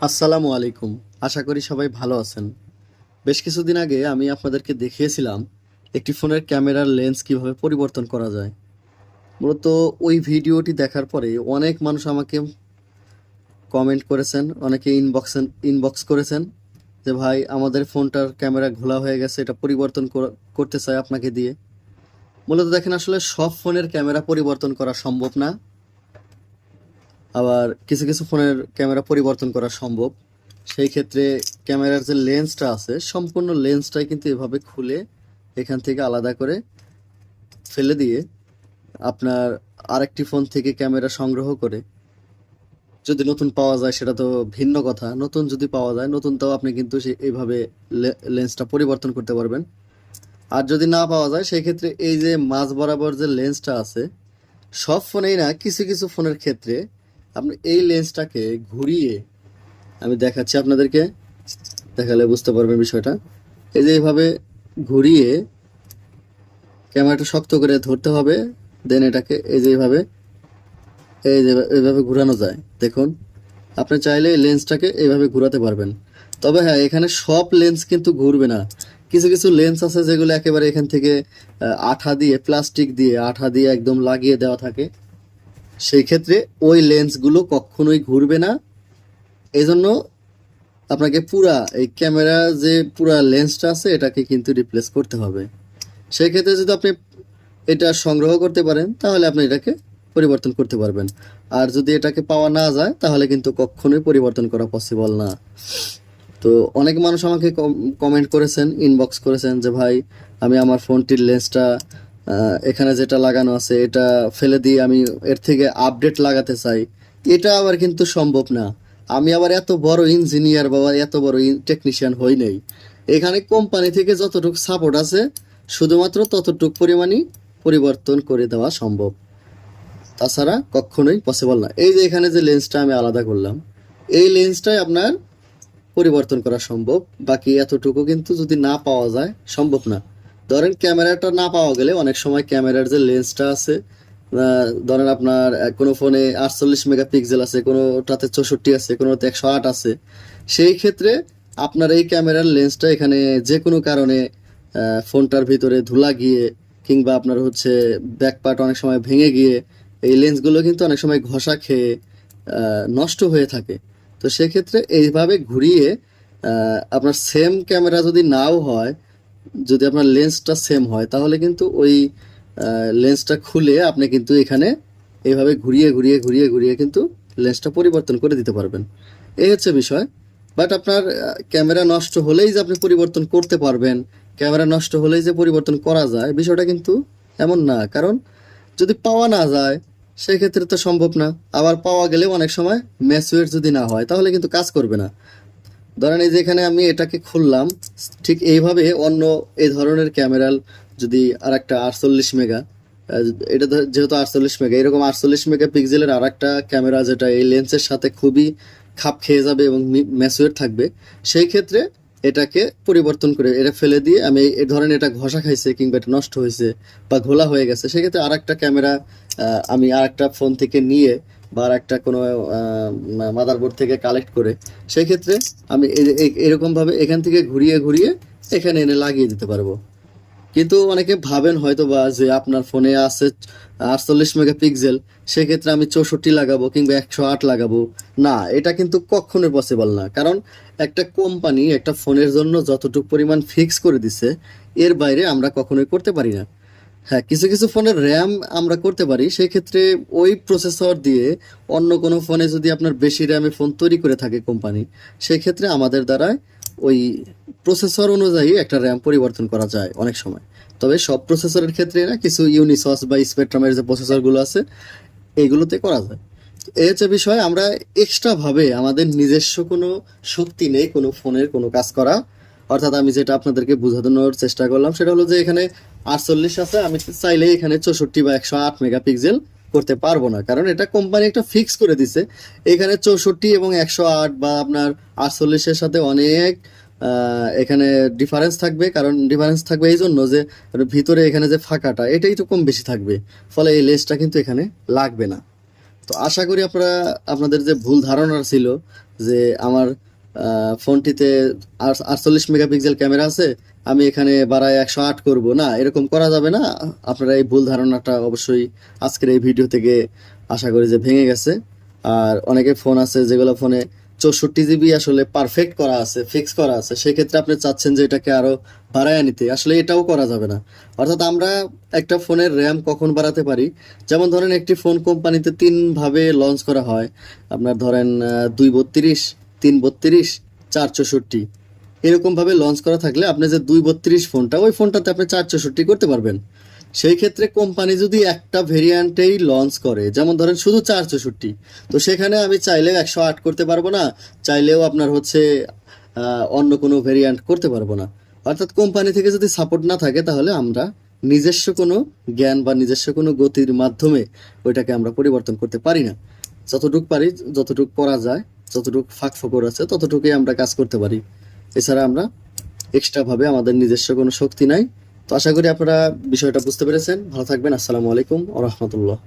আসসালামু আলাইকুম। আশা করি সবাই ভালো আছেন। বেশ কিছুদিন আগে আমি আপনাদেরকে দেখিয়েছিলাম একটি ফোনের ক্যামেরার লেন্স কীভাবে পরিবর্তন করা যায়। মূলত ওই ভিডিওটি দেখার পরে অনেক মানুষ আমাকে কমেন্ট করেছেন, অনেকে ইনবক্সেন ইনবক্স করেছেন যে, ভাই, আমাদের ফোনটার ক্যামেরা ঘোলা হয়ে গেছে, এটা পরিবর্তন করা- করতে চাই আপনাকে দিয়ে। মূলত দেখেন, আসলে সব ফোনের ক্যামেরা পরিবর্তন করা সম্ভব না। আবার কিছু কিছু ফোনের ক্যামেরা পরিবর্তন করা সম্ভব। সেই ক্ষেত্রে ক্যামেরার যে লেন্সটা আছে, সম্পূর্ণ লেন্সটাই কিন্তু এভাবে খুলে এখান থেকে আলাদা করে ফেলে দিয়ে আপনার আরেকটি ফোন থেকে ক্যামেরা সংগ্রহ করে। যদি নতুন পাওয়া যায় সেটা তো ভিন্ন কথা। নতুন যদি পাওয়া যায় নতুনটাও আপনি কিন্তু সে এইভাবে লেন্সটা পরিবর্তন করতে পারবেন। আর যদি না পাওয়া যায়, সেই ক্ষেত্রে এই যে মাঝ বরাবর যে লেন্সটা আছে, সব ফোনেই না, কিছু কিছু ফোনের ক্ষেত্রে আপনি এই লেন্সটাকে ঘুরিয়ে আমি দেখাচ্ছি আপনাদেরকে। দেখালে বুঝতে পারবেন বিষয়টা। এই যে এইভাবে ঘুরিয়ে ক্যামেরাটা শক্ত করে ধরতে হবে দেন এটাকে এই যে এইভাবে, এই যে এইভাবে ঘুরানো যায়। দেখুন, আপনি চাইলে লেন্সটাকে এইভাবে ঘোরাতে পারবেন। তবে হ্যাঁ এখানে সব লেন্স কিন্তু ঘুরবে না। কিছু কিছু লেন্স আছে যেগুলো একেবারে এখান থেকে আঠা দিয়ে প্লাস্টিক দিয়ে, আঠা দিয়ে একদম লাগিয়ে দেওয়া থাকে। সেই ক্ষেত্রে ওই লেন্সগুলো কখনোই ঘুরবে না। এজন্য আপনাকে পুরা এই ক্যামেরা যে পুরা লেন্সটা আছে, এটাকে কিন্তু রিপ্লেস করতে হবে। সেই ক্ষেত্রে যদি আপনি এটা সংগ্রহ করতে পারেন, তাহলে আপনি এটাকে পরিবর্তন করতে পারবেন। আর যদি এটাকে পাওয়া না যায়, তাহলে কিন্তু কখনোই পরিবর্তন করা পসিবল না। তো অনেক মানুষ আমাকে কমেন্ট করেছেন ইনবক্স করেছেন যে, ভাই, আমি আমার ফোনটির লেন্সটা এখানে যেটা লাগানো আছে, এটা ফেলে দিয়ে আমি এর থেকে আপডেট লাগাতে চাই। এটা আবার কিন্তু সম্ভব না। আমি আবার এত বড় ইঞ্জিনিয়ার বা এত বড় টেকনিশিয়ান হই নাই। এখানে কোম্পানি থেকে যতটুকু সাপোর্ট আছে, শুধুমাত্র ততটুকু পরিমাণই পরিবর্তন করে দেওয়া সম্ভব। তাছাড়া কখনোই পসিবল না। এই যে এখানে যে লেন্সটা আমি আলাদা করলাম, এই লেন্সটাই আপনার পরিবর্তন করা সম্ভব। বাকি এতটুকু কিন্তু যদি না পাওয়া যায়, সম্ভব না। ধরেন ক্যামেরাটা না পাওয়া গেলে অনেক সময় ক্যামেরার যে লেন্সটা আছে ধরেন আপনার কোনো ফোনে আটচল্লিশ মেগাপিক্সেল আছে, কোনোটাতে চৌষট্টি আছে, কোনোটাতে একশো আট আছে, সেই ক্ষেত্রে আপনার এই ক্যামেরার লেন্সটা এখানে যে কোনো কারণে ফোনটার ভিতরে ধুলা গিয়ে কিংবা আপনার হচ্ছে ব্যাক পার্ট অনেক সময় ভেঙে গিয়ে, এই লেন্সগুলো কিন্তু অনেক সময় ঘষা খেয়ে নষ্ট হয়ে থাকে। তো সেক্ষেত্রে এইভাবে ঘুরিয়ে আপনার সেম ক্যামেরা যদি নাও হয় যদি আপনার লেন্সটা সেম হয়, তাহলে কিন্তু ওই লেন্সটা খুলে আপনি কিন্তু এখানে এইভাবে ঘুরিয়ে ঘুরিয়ে ঘুরিয়ে ঘুরিয়ে কিন্তু লেন্সটা পরিবর্তন করে দিতে পারবেন। এই হচ্ছে বিষয়। বাট আপনার ক্যামেরা নষ্ট হলেই যে আপনি পরিবর্তন করতে পারবেন ক্যামেরা নষ্ট হলেই যে পরিবর্তন করা যায়, বিষয়টা কিন্তু এমন না। কারণ যদি পাওয়া না যায়, সেক্ষেত্রে তো সম্ভব না। আবার পাওয়া গেলেও অনেক সময় ম্যাচুয়েট যদি না হয়, তাহলে কিন্তু কাজ করবে না। ধরেন এই যে এখানে আমি এটাকে খুললাম ঠিক এইভাবে অন্য এই ধরনের ক্যামেরাল যদি আর একটা আটচল্লিশ মেগা এটা যেহেতু আটচল্লিশ মেগা, এরকম আটচল্লিশ মেগা পিক্সেলের আর একটা ক্যামেরা যেটা এই লেন্সের সাথে খুবই খাপ খেয়ে যাবে এবং ম্যাচুয়েট থাকবে, সেই ক্ষেত্রে এটাকে পরিবর্তন করে, এটা ফেলে দিয়ে আমি এই ধরেন এটা ঘষা খাইছে কিংবা এটা নষ্ট হয়েছে বা ঘোলা হয়ে গেছে, সেক্ষেত্রে আর একটা ক্যামেরা আমি আর একটা ফোন থেকে নিয়ে বা একটা কোনো মাদারবোর্ড থেকে কালেক্ট করে সেই ক্ষেত্রে আমি এরকমভাবে এখান থেকে ঘুরিয়ে ঘুরিয়ে এখানে এনে লাগিয়ে দিতে পারব। কিন্তু অনেকে ভাবেন হয়তো বা যে আপনার ফোনে আছে আটচল্লিশ মেগা পিক্সেল সেক্ষেত্রে আমি চৌষট্টি লাগাবো কিংবা একশো আট লাগাবো। না, এটা কিন্তু কখনোই পসিবল না। কারণ একটা কোম্পানি একটা ফোনের জন্য যতটুকু পরিমাণ ফিক্স করে দিছে, এর বাইরে আমরা কখনোই করতে পারি না। হ্যাঁ কিছু কিছু ফোনের র্যাম আমরা করতে পারি সেই ক্ষেত্রে ওই প্রসেসর দিয়ে অন্য কোনো ফোনে যদি আপনার বেশি র্যামে ফোন তৈরি করে থাকে কোম্পানি সেই ক্ষেত্রে আমাদের দ্বারা ওই প্রসেসর অনুযায়ী একটা র্যাম পরিবর্তন করা যায় অনেক সময়। তবে সব প্রসেসরের ক্ষেত্রে না, কিছু ইউনিসস বা স্পেকট্রামের যে প্রসেসরগুলো আছে এইগুলোতে করা যায়। এই হচ্ছে বিষয়, আমরা এক্সট্রা ভাবে আমাদের নিজস্ব কোনো শক্তি নেই কোনো ফোনের কোনো কাজ করা অর্থাৎ আমি যেটা আপনাদেরকে বোঝানোর চেষ্টা করলাম, সেটা হলো যে এখানে আটচল্লিশ আছে, আমি চাইলে এখানে চৌষট্টি বা একশো আট মেগাপিক্সেল করতে পারব না, কারণ এটা কোম্পানি একটা ফিক্স করে দিছে। এখানে চৌষট্টি এবং একশো আট বা আপনার আটচল্লিশের সাথে অনেক এখানে ডিফারেন্স থাকবে, কারণ ডিফারেন্স থাকবে এই জন্য যে ভিতরে এখানে যে ফাঁকাটা, এটাই তো কম বেশি থাকবে। ফলে এই লেসটা কিন্তু এখানে লাগবে না। তো আশা করি আপনারা, আপনাদের যে ভুল ধারণা ছিল যে আমার ফোনটিতে আট- আটচল্লিশ মেগাপিক্সেল ক্যামেরা আছে, আমি এখানে বাড়ায় একশো আট করব। না, এরকম করা যাবে না। আপনারা এই ভুল ধারণাটা অবশ্যই আজকের এই ভিডিও থেকে আশা করি যে ভেঙে গেছে। আর অনেকে ফোন আছে যেগুলো ফোনে চৌষট্টি জিবি আসলে পারফেক্ট করা আছে ফিক্স করা আছে। সেক্ষেত্রে আপনি চাচ্ছেন যে এটাকে আরও বাড়ায় নিতে। আসলে এটাও করা যাবে না। অর্থাৎ আমরা একটা ফোনের র্যাম কখন বাড়াতে পারি? যেমন ধরেন একটি ফোন কোম্পানিতে তিন ভাবে লঞ্চ করা হয়। আপনার ধরেন দুই বত্রিশ তিন বত্রিশ, চার চৌষট্টি। এরকমভাবে লঞ্চ করা থাকলে আপনি যে দুই বত্রিশ ফোনটা, ওই ফোনটাতে আপনি চার চৌষট্টি করতে পারবেন। সেই ক্ষেত্রে কোম্পানি যদি একটা ভেরিয়েন্টেই লঞ্চ করে, যেমন ধরেন শুধু চার চৌষট্টি, তো সেখানে আমি চাইলেও একশো আট করতে পারব না, চাইলেও আপনার হচ্ছে অন্য কোনো ভেরিয়েন্ট করতে পারব না। অর্থাৎ কোম্পানি থেকে যদি সাপোর্ট না থাকে, তাহলে আমরা নিজস্ব কোনো জ্ঞান বা নিজস্ব কোনো গতির মাধ্যমে ওইটাকে আমরা পরিবর্তন করতে পারি না। যতটুক পারি, যতটুক করা যায় যতটুক ফাঁক ফোকর আছে, ততটুকুই আমরা কাজ করতে পারি। এছাড়া আমরা এক্সট্রা ভাবে আমাদের নিজস্ব কোনো শক্তি নাই। তো আশা করি আপনারা বিষয়টা বুঝতে পেরেছেন। ভালো থাকবেন। আসসালামু আলাইকুম ও রহমতুল্লাহ।